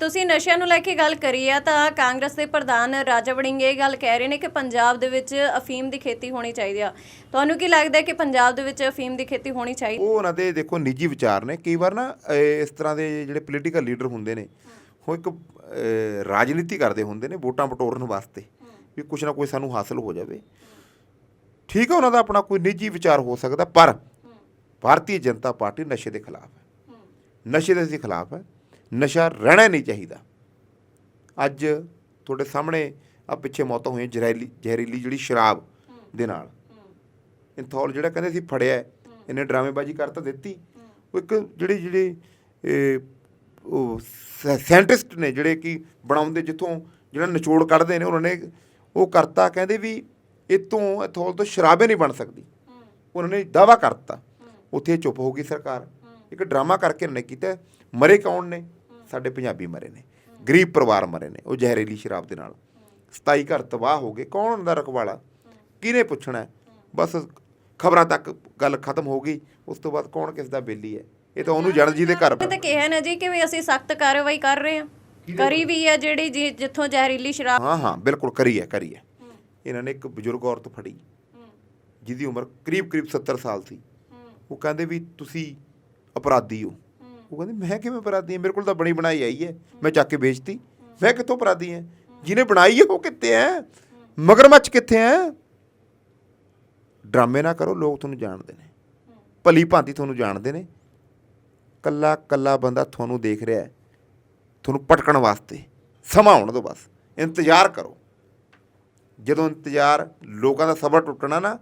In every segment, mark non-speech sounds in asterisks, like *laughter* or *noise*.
ਤੁਸੀਂ ਨਸ਼ਿਆਂ ਨੂੰ ਲੈ ਕੇ ਗੱਲ ਕਰੀ ਆ ਤਾਂ ਕਾਂਗਰਸ ਦੇ ਪ੍ਰਧਾਨ ਰਾਜਾ ਵੜਿੰਗ ਇਹ ਗੱਲ ਕਹਿ ਰਹੇ ਨੇ ਕਿ ਪੰਜਾਬ ਦੇ ਵਿੱਚ ਅਫੀਮ ਦੀ ਖੇਤੀ ਹੋਣੀ ਚਾਹੀਦੀ ਆ। ਤੁਹਾਨੂੰ ਕੀ ਲੱਗਦਾ ਹੈ ਕਿ ਪੰਜਾਬ ਦੇ ਵਿੱਚ ਅਫੀਮ ਦੀ ਖੇਤੀ ਹੋਣੀ ਚਾਹੀਦੀ ਉਹ ਉਹਨਾਂ ਦੇ ਦੇਖੋ ਨਿੱਜੀ ਵਿਚਾਰ ਨੇ। ਕਈ ਵਾਰ ਨਾ ਇਹ ਇਸ ਤਰ੍ਹਾਂ ਦੇ ਜਿਹੜੇ ਪੋਲੀਟੀਕਲ ਲੀਡਰ ਹੁੰਦੇ ਨੇ ਉਹ ਇੱਕ ਅਹ, ਰਾਜਨੀਤੀ ਕਰਦੇ ਹੁੰਦੇ ਨੇ ਵੋਟਾਂ ਬਟੋਰਨ ਵਾਸਤੇ ਵੀ ਕੁਛ ਨਾ ਕੋਈ ਸਾਨੂੰ ਹਾਸਲ ਹੋ ਜਾਵੇ। ਠੀਕ ਹੈ ਉਹਨਾਂ ਦਾ ਆਪਣਾ ਕੋਈ ਨਿੱਜੀ ਵਿਚਾਰ ਹੋ ਸਕਦਾ ਪਰ ਭਾਰਤੀ ਜਨਤਾ ਪਾਰਟੀ ਨਸ਼ੇ ਦੇ ਖਿਲਾਫ ਹੈ। ਨਸ਼ੇ ਦੇ ਅਸੀਂ ਖਿਲਾਫ ਹੈ। ਨਸ਼ਾ ਰਹਿਣਾ ਨਹੀਂ ਚਾਹੀਦਾ। ਅੱਜ ਤੁਹਾਡੇ ਸਾਹਮਣੇ ਆ ਪਿੱਛੇ ਮੌਤਾਂ ਹੋਈਆਂ ਜ਼ਹਿਰੀਲੀ ਜ਼ਹਿਰੀਲੀ ਜਿਹੜੀ ਸ਼ਰਾਬ ਦੇ ਨਾਲ। ਇੰਥੌਲ ਜਿਹੜਾ ਕਹਿੰਦੇ ਸੀ ਫੜਿਆ ਹੈ, ਇਹਨੇ ਡਰਾਮੇਬਾਜ਼ੀ ਕਰ ਤਾਂ ਦਿੱਤੀ। ਉਹ ਇੱਕ ਜਿਹੜੀ ਜਿਹੜੀ ਉਹ ਸਾਇੰਟਿਸਟ ਨੇ ਜਿਹੜੇ ਕਿ ਬਣਾਉਂਦੇ ਜਿੱਥੋਂ ਜਿਹੜਾ ਨਿਚੋੜ ਕੱਢਦੇ ਨੇ ਉਹਨਾਂ ਨੇ ਉਹ ਕਰਤਾ ਕਹਿੰਦੇ ਵੀ ਇਤੋਂ ਇੰਥੌਲ ਤੋਂ ਸ਼ਰਾਬੇ ਨਹੀਂ ਬਣ ਸਕਦੀ। ਉਹਨਾਂ ਨੇ ਦਾਵਾ ਕਰਤਾ। ਉੱਥੇ ਚੁੱਪ ਹੋ ਗਈ ਸਰਕਾਰ। ਇੱਕ ਡਰਾਮਾ ਕਰਕੇ ਨੇ ਕੀਤਾ। ਮਰੇ ਕੌਣ ਨੇ? ਸਾਡੇ ਪੰਜਾਬੀ ਮਰੇ ਨੇ ਗਰੀਬ ਪਰਿਵਾਰ ਮਰੇ ਨੇ ਉਹ ਜ਼ਹਿਰੀਲੀ ਸ਼ਰਾਬ ਦੇ ਨਾਲ। 27 ਘਰ ਤਬਾਹ ਹੋ ਗਏ ਕੌਣ ਉਹਨਾਂ ਦਾ ਰਖਵਾਲਾ? ਕਿਹਨੇ ਪੁੱਛਣਾ? ਹੈ? ਬਸ ਖਬਰਾਂ ਤੱਕ ਗੱਲ ਖਤਮ ਹੋ ਗਈ ਉਸ ਤੋਂ ਬਾਅਦ ਕੌਣ ਕਿਸ ਦਾ ਬੇਲੀ ਹੈ? ਇਹ ਤਾਂ ਉਹਨੂੰ ਜਣ ਜੀ ਦੇ ਘਰ ਤਾਂ ਕਿਹਾ ਨਾ ਜੀ ਕਿ ਵੀ ਅਸੀਂ ਸਖਤ ਕਾਰਵਾਈ ਕਰ ਰਹੇ ਹਾਂ। ਕਰੀ ਵੀ ਆ ਜਿਹੜੀ ਜੀ- ਜਿੱਥੋਂ ਜ਼ਹਿਰੀਲੀ ਸ਼ਰਾਬ ਹਾਂ ਹਾਂ ਬਿਲਕੁਲ ਕਰੀ ਹੈ ਕਰੀ ਹੈ। ਇਹਨਾਂ ਨੇ ਇੱਕ ਬਜ਼ੁਰਗ ਔਰਤ ਫੜੀ ਜਿਹਦੀ ਉਮਰ ਕਰੀਬ ਕਰੀਬ 70 ਸਾਲ ਸੀ। ਉਹ ਕਹਿੰਦੇ ਵੀ ਤੁਸੀਂ ਅਪਰਾਧੀ ਹੋ। ਉਹ ਕਹਿੰਦੇ ਮੈਂ ਕਿਵੇਂ ਅਪਰਾਧੀ ਹਾਂ ਮੇਰੇ ਕੋਲ ਤਾਂ ਬਣੀ ਬਣਾਈ ਆਈ ਹੈ ਮੈਂ ਚੱਕ ਕੇ ਵੇਚਤੀ। ਮੈਂ ਕਿੱਥੋਂ ਅਪਰਾਧੀ ਹਾਂ ਜਿਹਨੇ ਬਣਾਈ ਹੈ ਉਹ ਕਿੱਥੇ ਹੈ ਮਗਰਮੱਛ ਕਿੱਥੇ ਹੈ ਡਰਾਮੇ ਨਾ ਕਰੋ ਲੋਕ ਤੁਹਾਨੂੰ ਜਾਣਦੇ ਨੇ। ਭਲੀ ਭਾਂਤੀ ਤੁਹਾਨੂੰ ਜਾਣਦੇ ਨੇ। ਕੱਲਾ ਕੱਲਾ ਬੰਦਾ ਤੁਹਾਨੂੰ ਦੇਖ ਰਿਹਾ ਹੈ ਤੁਹਾਨੂੰ ਪਟਕਣ ਵਾਸਤੇ ਸਮਾਂ ਆਉਣ ਦਿਓ ਬਸ। ਇੰਤਜ਼ਾਰ ਕਰੋ। ਜਦੋਂ ਇੰਤਜ਼ਾਰ ਲੋਕਾਂ ਦਾ ਸਬਰ ਟੁੱਟਣਾ ਨਾ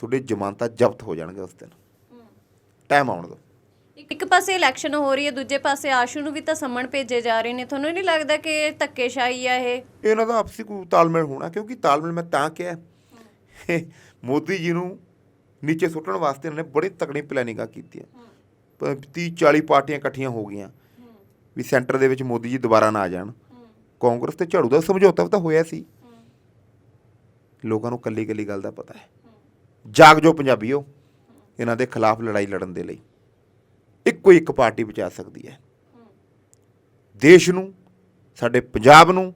ਤੁਹਾਡੇ ਜ਼ਮਾਨਤਾਂ ਜ਼ਬਤ ਹੋ ਜਾਣਗੇ ਉਸ ਦਿਨ। ਟਾਈਮ ਆਉਣ ਦਿਓ। ਇੱਕ ਪਾਸੇ ਇਲੈਕਸ਼ਨ ਹੋ ਰਹੀ ਹੈ, ਦੂਜੇ ਪਾਸੇ ਆਸ਼ੂ ਨੂੰ ਵੀ ਤਾਂ ਸੰਮਣ ਭੇਜੇ ਜਾ ਰਹੇ ਨੇ। ਤੁਹਾਨੂੰ ਨਹੀਂ ਲੱਗਦਾ ਕਿ ਇਹ ਧੱਕੇਸ਼ਾਹੀ ਆ ਇਹ? ਇਹਨਾਂ ਦਾ ਆਪਸੀ ਕੋਈ ਤਾਲਮੇਲ ਹੋਣਾ, ਕਿਉਂਕਿ ਤਾਲਮੇਲ ਮੈਂ ਤਾਂ ਕਿਹਾ। *laughs* ਮੋਦੀ ਜੀ ਨੂੰ ਨੀਚੇ ਸੁੱਟਣ ਵਾਸਤੇ ਇਹਨਾਂ ਨੇ ਬੜੀ ਤਕੜੀ ਪਲੈਨਿੰਗਾਂ ਕੀਤੀਆਂ। 30 40 ਪਾਰਟੀਆਂ ਇਕੱਠੀਆਂ ਹੋ ਗਈਆਂ, ਵੀ ਸੈਂਟਰ ਦੇ ਵਿੱਚ ਮੋਦੀ ਜੀ ਦੁਬਾਰਾ ਨਾ ਆ ਜਾਣ। ਕਾਂਗਰਸ ਤੇ ਝਾੜੂ ਦਾ ਸਮਝੌਤਾ ਤਾਂ ਹੋਇਆ ਸੀ। ਲੋਕਾਂ ਨੂੰ ਕੱਲੀ ਕੱਲੀ ਗੱਲ ਦਾ ਪਤਾ ਹੈ। ਜਾਗ ਜੋ ਪੰਜਾਬੀਓ, ਇਹਨਾਂ ਦੇ ਖਿਲਾਫ ਲੜਾਈ ਲੜਨ ਦੇ ਲਈ। ਇੱਕੋ ਇੱਕ ਪਾਰਟੀ ਬਚਾ ਸਕਦੀ ਹੈ। ਦੇਸ਼ ਨੂੰ, ਸਾਡੇ ਪੰਜਾਬ ਨੂੰ,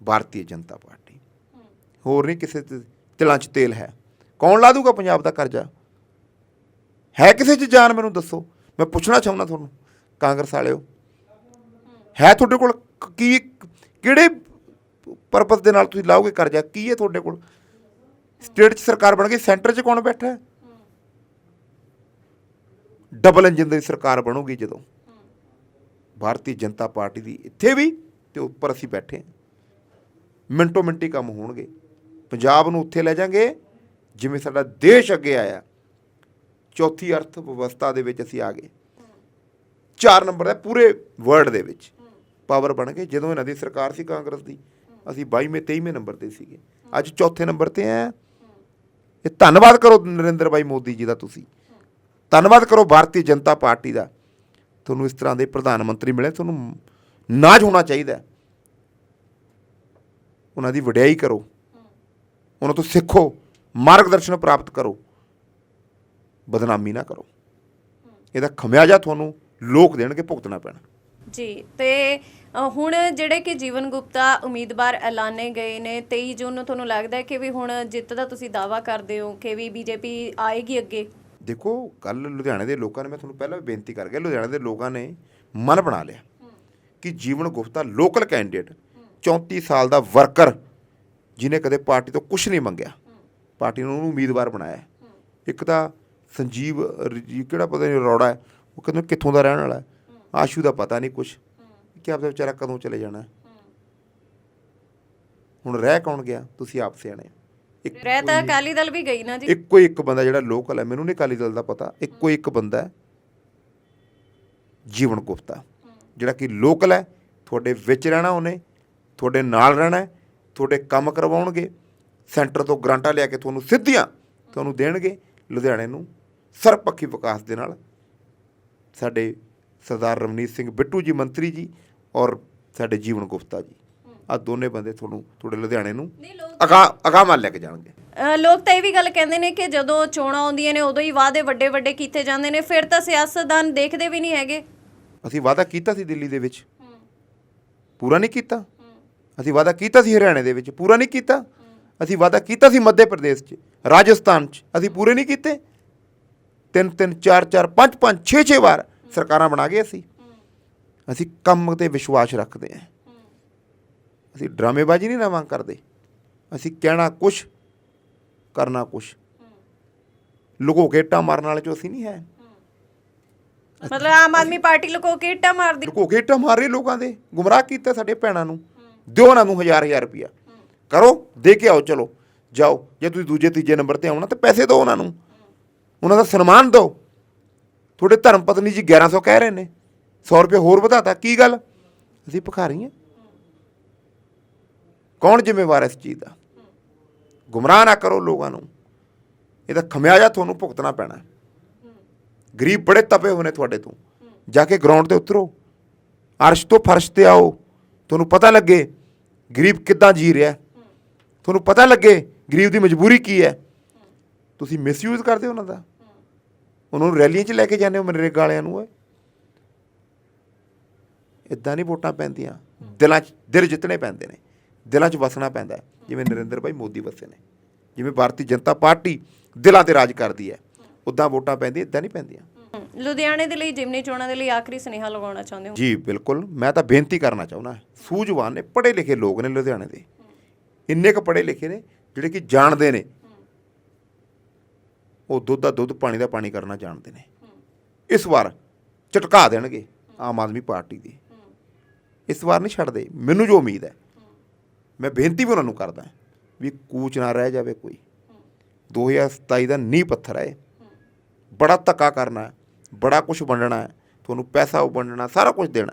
ਭਾਰਤੀ ਜਨਤਾ ਪਾਰਟੀ। ਹੋਰ ਨਹੀਂ ਕਿਸੇ ਤਿਲਾਂ 'ਚ ਤੇਲ ਹੈ। ਕੌਣ ਲਾ ਦੂਗਾ ਪੰਜਾਬ ਦਾ ਕਰਜ਼ਾ? ਹੈ ਕਿਸੇ 'ਚ? ਜਾਨ ਮੈਨੂੰ ਦੱਸੋ। ਮੈਂ ਪੁੱਛਣਾ ਚਾਹੁੰਦਾ ਤੁਹਾਨੂੰ, ਕਾਂਗਰਸ ਵਾਲਿਓ। ਹੈ ਤੁਹਾਡੇ ਕੋਲ ਕੀ ਕਿਹੜੇ ਪਰਪਸ ਦੇ ਨਾਲ ਤੁਸੀਂ ਲਾਓਗੇ ਕਰਜ਼ਾ? ਕੀ ਹੈ ਤੁਹਾਡੇ ਕੋਲ? ਸਟੇਟ 'ਚ ਸਰਕਾਰ ਬਣ ਗਈ ਸੈਂਟਰ 'ਚ ਕੌਣ ਬੈਠਾ ਹੈ? ਡਬਲ ਇੰਜਨ ਦੀ ਸਰਕਾਰ ਬਣੂਗੀ ਜਦੋਂ। ਭਾਰਤੀ ਜਨਤਾ ਪਾਰਟੀ ਦੀ ਇੱਥੇ ਵੀ ਤੇ ਉੱਪਰ ਅਸੀਂ ਬੈਠੇ ਹਾਂ। ਮਿੰਟੋ ਮਿੰਟੀ ਕੰਮ ਹੋਣਗੇ। ਪੰਜਾਬ ਨੂੰ ਉੱਥੇ ਲੈ ਜਾਾਂਗੇ, ਜਿਵੇਂ ਸਾਡਾ ਦੇਸ਼ ਅੱਗੇ ਆਇਆ। ਚੌਥੀ ਅਰਥ ਵਿਵਸਥਾ ਦੇ ਵਿੱਚ ਅਸੀਂ ਆ ਗਏ। ਚਾਰ ਨੰਬਰ ਦਾ ਪੂਰੇ ਵਰਲਡ ਦੇ ਵਿੱਚ। ਪਾਵਰ ਬਣ ਗਏ। ਜਦੋਂ ਇਹਨਾਂ ਦੀ ਸਰਕਾਰ ਸੀ ਕਾਂਗਰਸ ਦੀ, ਅਸੀਂ 22ਵੇਂ 23ਵੇਂ ਨੰਬਰ ਤੇ ਸੀਗੇ। ਅੱਜ ਚੌਥੇ ਨੰਬਰ ਤੇ ਆ ਇਹ ਧੰਨਵਾਦ ਕਰੋ ਨਰਿੰਦਰ ਭਾਈ ਮੋਦੀ ਜੀ ਦਾ ਤੁਸੀਂ। ਧੰਨਵਾਦ ਕਰੋ ਭਾਰਤੀ ਜਨਤਾ ਪਾਰਟੀ ਦਾ। ਤੁਹਾਨੂੰ ਇਸ ਤਰ੍ਹਾਂ ਦੇ ਪ੍ਰਧਾਨ ਮੰਤਰੀ ਮਿਲੇ, ਤੁਹਾਨੂੰ ਨਾਜ ਹੋਣਾ ਚਾਹੀਦਾ ਉਹਨਾਂ ਦੀ ਵਡਿਆਈ ਕਰੋ। ਉਹਨਾਂ ਤੋਂ ਸਿੱਖੋ, ਮਾਰਗਦਰਸ਼ਨ ਪ੍ਰਾਪਤ ਕਰੋ। ਬਦਨਾਮੀ ਨਾ ਕਰੋ। ਇਹਦਾ ਖਮਿਆਜਾ ਤੁਹਾਨੂੰ ਲੋਕ ਦੇਣਗੇ, ਭੁਗਤਣਾ ਪੈਣਾ। ਜੀ, ਤੇ ਹੁਣ ਜਿਹੜੇ ਕਿ ਜੀਵਨ ਗੁਪਤਾ ਉਮੀਦਵਾਰ ਐਲਾਨੇ ਗਏ ਨੇ 23 ਜੂਨ ਨੂੰ ਤੁਹਾਨੂੰ ਲੱਗਦਾ ਹੈ ਕਿ ਵੀ ਹੁਣ ਜਿੱਤ ਦਾ ਤੁਸੀਂ ਦਾਵਾ ਕਰਦੇ ਹੋ ਕਿ ਵੀ ਬੀਜੇਪੀ ਆਏਗੀ ਅੱਗੇ? ਦੇਖੋ ਕੱਲ ਲੁਧਿਆਣੇ ਦੇ ਲੋਕਾਂ ਨੇ, ਮੈਂ ਤੁਹਾਨੂੰ ਪਹਿਲਾਂ ਵੀ ਬੇਨਤੀ ਕਰ ਗਿਆ, ਲੁਧਿਆਣੇ ਦੇ ਲੋਕਾਂ ਨੇ ਮਨ ਬਣਾ ਲਿਆ ਕਿ ਜੀਵਨ ਗੁਪਤਾ ਲੋਕਲ ਕੈਂਡੀਡੇਟ 34 ਸਾਲ ਦਾ ਵਰਕਰ ਜਿਨੇ ਕਦੇ ਪਾਰਟੀ ਤੋਂ ਕੁਝ ਨਹੀਂ ਮੰਗਿਆ। ਪਾਰਟੀ ਨੇ ਉਹਨੂੰ ਉਮੀਦਵਾਰ ਬਣਾਇਆ। ਇੱਕ ਤਾਂ ਸੰਜੀਵ ਕਿਹੜਾ ਪਤਾ ਨਹੀਂ, ਅਰੋੜਾ ਹੈ, ਉਹ ਕਹਿੰਦੇ ਕਿੱਥੋਂ ਦਾ ਰਹਿਣ ਵਾਲਾ ਆਸ਼ੂ ਦਾ ਪਤਾ ਨਹੀਂ ਕੁਝ ਕਿ ਆਪਦਾ ਵਿਚਾਰਾ ਕਦੋਂ ਚਲੇ ਜਾਣਾ ਹੁਣ ਰਹਿ ਕੌਣ ਗਿਆ? ਤੁਸੀਂ ਆਪ ਸਿਆਣੇ ਹੋ। ਇੱਕ ਰਹਿ ਤਾਂ ਅਕਾਲੀ ਦਲ ਵੀ ਗਈ ਨਾ ਜੀ। ਇੱਕੋ ਇੱਕ ਬੰਦਾ ਜਿਹੜਾ ਲੋਕਲ ਹੈ ਮੈਨੂੰ ਨਹੀਂ ਅਕਾਲੀ ਦਲ ਦਾ ਪਤਾ। ਇੱਕੋ ਇੱਕ ਬੰਦਾ ਹੈ ਜੀਵਨ ਗੁਪਤਾ ਜਿਹੜਾ ਕਿ ਲੋਕਲ ਹੈ ਤੁਹਾਡੇ ਵਿੱਚ ਰਹਿਣਾ ਉਹਨੇ ਤੁਹਾਡੇ ਨਾਲ ਰਹਿਣਾ ਤੁਹਾਡੇ ਕੰਮ ਕਰਵਾਉਣਗੇ ਸੈਂਟਰ ਤੋਂ ਗ੍ਰਾਂਟਾਂ ਲਿਆ ਕੇ ਤੁਹਾਨੂੰ ਸਿੱਧੀਆਂ ਤੁਹਾਨੂੰ ਦੇਣਗੇ ਲੁਧਿਆਣੇ ਨੂੰ ਸਰਪੱਖੀ ਵਿਕਾਸ ਦੇ ਨਾਲ। ਸਾਡੇ ਸਰਦਾਰ ਰਵਨੀਤ ਸਿੰਘ ਬਿੱਟੂ ਜੀ ਮੰਤਰੀ ਜੀ ਔਰ ਸਾਡੇ ਜੀਵਨ ਗੁਪਤਾ ਜੀ। ਆ ਦੋਨੇ ਬੰਦੇ ਤੁਹਾਨੂੰ ਤੁਹਾਡੇ ਲੁਧਿਆਣੇ ਨੂੰ ਅਗਾ ਅਗਾਹ ਲੈ ਕੇ ਜਾਣਗੇ। ਲੋਕ ਤਾਂ ਇਹ ਵੀ ਗੱਲ ਕਹਿੰਦੇ ਨੇ ਕਿ ਜਦੋਂ ਚੋਣਾਂ ਆਉਂਦੀਆਂ ਨੇ ਉਦੋਂ ਹੀ ਵਾਅਦੇ ਵੱਡੇ ਵੱਡੇ ਕੀਤੇ ਜਾਂਦੇ ਨੇ ਫਿਰ ਤਾਂ ਸਿਆਸਤਦਾਨ ਦੇਖਦੇ ਵੀ ਨਹੀਂ ਹੈਗੇ। ਅਸੀਂ ਵਾਅਦਾ ਕੀਤਾ ਸੀ ਦਿੱਲੀ ਦੇ ਵਿੱਚ। ਪੂਰਾ ਨਹੀਂ ਕੀਤਾ। ਅਸੀਂ ਵਾਅਦਾ ਕੀਤਾ ਸੀ ਹਰਿਆਣੇ ਦੇ ਵਿੱਚ ਪੂਰਾ ਨਹੀਂ ਕੀਤਾ। ਅਸੀਂ ਵਾਅਦਾ ਕੀਤਾ ਸੀ ਮੱਧ ਪ੍ਰਦੇਸ਼ 'ਚ ਰਾਜਸਥਾਨ 'ਚ ਅਸੀਂ ਪੂਰੇ ਨਹੀਂ ਕੀਤੇ। ਤਿੰਨ ਤਿੰਨ ਚਾਰ ਚਾਰ ਪੰਜ ਪੰਜ ਛੇ ਛੇ ਵਾਰ ਸਰਕਾਰਾਂ ਬਣਾ ਗਏ ਅਸੀਂ। ਅਸੀਂ ਕੰਮ ਤੇ ਵਿਸ਼ਵਾਸ ਰੱਖਦੇ ਹਾਂ। ਅਸੀਂ ਡਰਾਮੇਬਾਜ਼ੀ ਨਹੀਂ ਨਾ ਮੰਗ ਕਰਦੇ। ਅਸੀਂ ਕਹਿਣਾ ਕੁਛ ਕਰਨਾ ਕੁਛ। ਲੁਕੋ ਕੇ ਇੱਟਾਂ ਮਾਰਨ ਵਾਲੇ ਚੋਂ ਅਸੀਂ ਨਹੀਂ ਹੈ। ਮਤਲਬ ਆਮ ਆਦਮੀ ਪਾਰਟੀ ਲੁਕੋ ਕੇ ਇੱਟਾਂ ਮਾਰਦੀ। ਲੁਕੋ ਕੇ ਇੱਟਾਂ ਮਾਰ ਰਹੇ ਲੋਕਾਂ ਦੇ। ਗੁੰਮਰਾਹ ਕੀਤਾ ਸਾਡੇ ਭੈਣਾਂ ਨੂੰ। ਦਿਓ ਉਹਨਾਂ ਨੂੰ ਹਜ਼ਾਰ ਹਜ਼ਾਰ ਰੁਪਇਆ। ਕਰੋ ਦੇ ਕੇ ਆਓ ਚਲੋ। ਜਾਓ। ਜੇ ਤੁਸੀਂ ਦੂਜੇ ਤੀਜੇ ਨੰਬਰ ਤੇ ਆਉਣਾ ਤਾਂ ਪੈਸੇ ਦਿਓ ਉਹਨਾਂ ਨੂੰ। ਉਹਨਾਂ ਦਾ ਸਨਮਾਨ ਦਿਓ। ਤੁਹਾਡੇ ਧਰਮ ਪਤਨੀ ਜੀ 1100 ਕਹਿ ਰਹੇ ਨੇ। 100 ਰੁਪਏ ਹੋਰ ਵਧਾਤਾ। ਕੀ ਗੱਲ? ਅਸੀਂ ਭਿਖਾਰੀ ਹਾਂ। ਕੌਣ ਜ਼ਿੰਮੇਵਾਰ ਇਸ ਚੀਜ਼ ਦਾ? ਗੁੰਮਰਾਹ ਨਾ ਕਰੋ ਲੋਕਾਂ ਨੂੰ। ਇਹਦਾ ਖਮਿਆਜਾ ਤੁਹਾਨੂੰ ਭੁਗਤਣਾ ਪੈਣਾ ਗਰੀਬ ਬੜੇ ਤਪੇ ਹੋਏ ਨੇ ਤੁਹਾਡੇ ਤੋਂ। ਜਾ ਕੇ ਗਰਾਊਂਡ ਤੇ ਉਤਰੋ। ਅਰਸ਼ ਤੋਂ ਫਰਸ਼ ਤੇ ਆਓ। ਤੁਹਾਨੂੰ ਪਤਾ ਲੱਗੇ ਗਰੀਬ ਕਿੱਦਾਂ ਜੀ ਰਿਹਾ ਤੁਹਾਨੂੰ ਪਤਾ ਲੱਗੇ ਗਰੀਬ ਦੀ ਮਜਬੂਰੀ ਕੀ ਹੈ। ਤੁਸੀਂ ਮਿਸਯੂਜ਼ ਕਰਦੇ ਹੋ ਉਹਨਾਂ ਦਾ। ਉਹਨਾਂ ਨੂੰ ਰੈਲੀਆਂ 'ਚ ਲੈ ਕੇ ਜਾਂਦੇ ਹੋ ਮਨਰੇਗਾ ਵਾਲਿਆਂ ਨੂੰ। ਓਏ ਇਦਾਂ ਨਹੀਂ ਵੋਟਾਂ ਪੈਂਦੀਆਂ। ਦਿਲਾਂ 'ਚ ਦਿਲ ਜਿੱਤਣੇ ਪੈਂਦੇ ਨੇ। ਦਿਲਾਂ 'ਚ ਵਸਣਾ ਪੈਂਦਾ ਜਿਵੇਂ ਨਰਿੰਦਰ ਭਾਈ ਮੋਦੀ ਵਸੇ ਨੇ। ਜਿਵੇਂ ਭਾਰਤੀ ਜਨਤਾ ਪਾਰਟੀ ਦਿਲਾਂ ਤੇ ਰਾਜ ਕਰਦੀ ਹੈ। ਉਦਾਂ ਵੋਟਾਂ ਪੈਂਦੀਆਂ ਇਦਾਂ ਨਹੀਂ ਪੈਂਦੀਆਂ। ਲੁਧਿਆਣੇ ਦੇ ਲਈ ਜਿਮਨੀ ਚੋਣਾਂ ਦੇ ਲਈ ਆਖਰੀ ਸੁਨੇਹਾ ਲਗਾਉਣਾ ਚਾਹੁੰਦੇ ਹੋ? ਜੀ ਬਿਲਕੁਲ। ਮੈਂ ਤਾਂ ਬੇਨਤੀ ਕਰਨਾ ਚਾਹੁੰਦਾ ਸੂਝਵਾਨ ਨੇ ਪੜ੍ਹੇ ਲਿਖੇ ਲੋਕ ਨੇ ਲੁਧਿਆਣੇ ਦੇ। ਇੰਨੇ ਕੁ ਪੜ੍ਹੇ ਲਿਖੇ ਨੇ ਜਿਹੜੇ ਕਿ ਜਾਣਦੇ ਨੇ। ਉਹ ਦੁੱਧ ਦਾ ਦੁੱਧ ਪਾਣੀ ਦਾ ਪਾਣੀ ਕਰਨਾ ਜਾਣਦੇ ਨੇ। ਇਸ ਵਾਰ ਝਟਕਾ ਦੇਣਗੇ ਆਮ ਆਦਮੀ ਪਾਰਟੀ ਦੀ। ਇਸ ਵਾਰ ਨਹੀਂ ਛੱਡਦੇ। ਮੈਨੂੰ ਜੋ ਉਮੀਦ ਹੈ ਮੈਂ ਬੇਨਤੀ ਵੀ ਉਹਨਾਂ ਨੂੰ ਕਰਦਾ ਵੀ ਕੂਚ ਨਾ ਰਹਿ ਜਾਵੇ ਕੋਈ। 2027 ਦਾ ਨੀਂਹ ਪੱਥਰ ਹੈ ਇਹ। ਬੜਾ ਧੱਕਾ ਕਰਨਾ ਹੈ, ਬੜਾ ਕੁਝ ਵੰਡਣਾ ਹੈ, ਤੁਹਾਨੂੰ ਪੈਸਾ ਉਹ ਵੰਡਣਾ, ਸਾਰਾ ਕੁਝ ਦੇਣਾ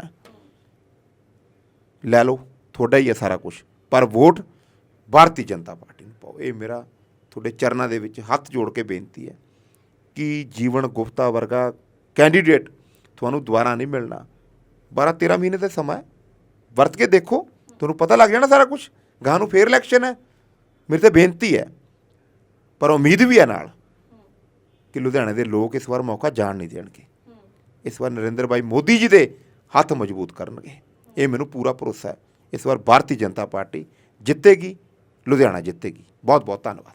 ਲੈ ਲਓ, ਤੁਹਾਡਾ ਹੀ ਹੈ ਸਾਰਾ ਕੁਝ ਪਰ ਵੋਟ ਭਾਰਤੀ ਜਨਤਾ ਪਾਰਟੀ ਨੂੰ ਪਾਓ। ਇਹ ਮੇਰਾ, ਤੁਹਾਡੇ ਚਰਨਾਂ ਦੇ ਵਿੱਚ ਹੱਥ ਜੋੜ ਕੇ ਬੇਨਤੀ ਹੈ ਕਿ ਜੀਵਨ ਗੁਪਤਾ ਵਰਗਾ ਕੈਂਡੀਡੇਟ ਤੁਹਾਨੂੰ ਦੁਬਾਰਾ ਨਹੀਂ ਮਿਲਣਾ। 12 13 ਮਹੀਨੇ ਦਾ ਸਮਾਂ ਵਰਤ ਕੇ ਦੇਖੋ, ਤੁਹਾਨੂੰ ਪਤਾ ਲੱਗ ਜਾਣਾ ਸਾਰਾ ਕੁਝ ਗਾਂ ਨੂੰ ਫੇਰ ਇਲੈਕਸ਼ਨ ਹੈ। ਮੇਰੀ ਤਾਂ ਬੇਨਤੀ ਹੈ। ਪਰ ਉਮੀਦ ਵੀ ਹੈ ਨਾਲ ਕਿ ਲੁਧਿਆਣੇ ਦੇ ਲੋਕ ਇਸ ਵਾਰ ਮੌਕਾ ਜਾਣ ਨਹੀਂ ਦੇਣਗੇ। ਇਸ ਵਾਰ ਨਰਿੰਦਰ ਭਾਈ ਮੋਦੀ ਜੀ ਦੇ ਹੱਥ ਮਜ਼ਬੂਤ ਕਰਨਗੇ। ਇਹ ਮੈਨੂੰ ਪੂਰਾ ਭਰੋਸਾ ਹੈ। ਇਸ ਵਾਰ ਭਾਰਤੀ ਜਨਤਾ ਪਾਰਟੀ ਜਿੱਤੇਗੀ, ਲੁਧਿਆਣਾ ਜਿੱਤੇਗੀ। ਬਹੁਤ ਬਹੁਤ ਧੰਨਵਾਦ।